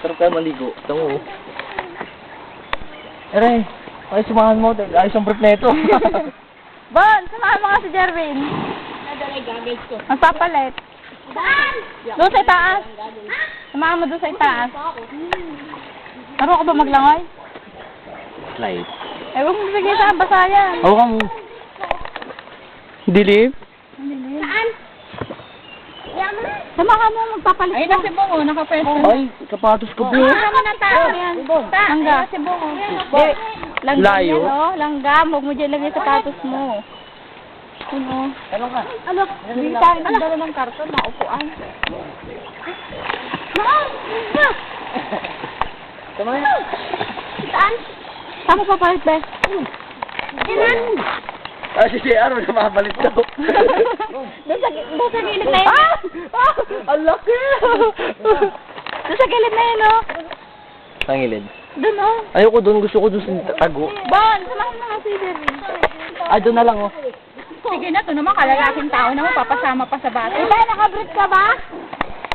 Sarap kaya maligo. Ito mo. Aray, ay sumahan mo. Ayos ang brief na ito. Bon, samahan mo nga si Jerwin. Nadalay goggles ko. Magpapalit. Doon sa taas. Samahan mo doon sa taas. Marunong ka ba maglangoy? Slide. Eh, huwag mo bigay sa basa yan. Hawakan mo. Dilim? Saan? Samahan mo, magpapalit Ay, nasi bungo, naka-pwesto. Ay, sapatos ko, bro. Samahan mo ng tao yan. Langga. Di, langga Layo. yan, oh. Langga. Huwag mo dyan lagay sapatos mo. Ano? Ano ka? Ano? Hindi tayo nagdala ng karton, naupuan. Ma'am! Tama yan. Saan? Saan mo papalit, be? Diyan Ah, si JR, may mabalit daw. Doon sa, doon sa gilid na yun. Ah! Ang laki! Doon sa gilid na yun, oh. Tangilid. Doon, oh. Ayoko doon, gusto ko doon sa tago. Bon, samahan mo nga si Jerry. Ah, doon na lang, oh. Sige na, to naman, kalalaking tao naman, papasama pa sa bata. Iba, nakabrit ka ba?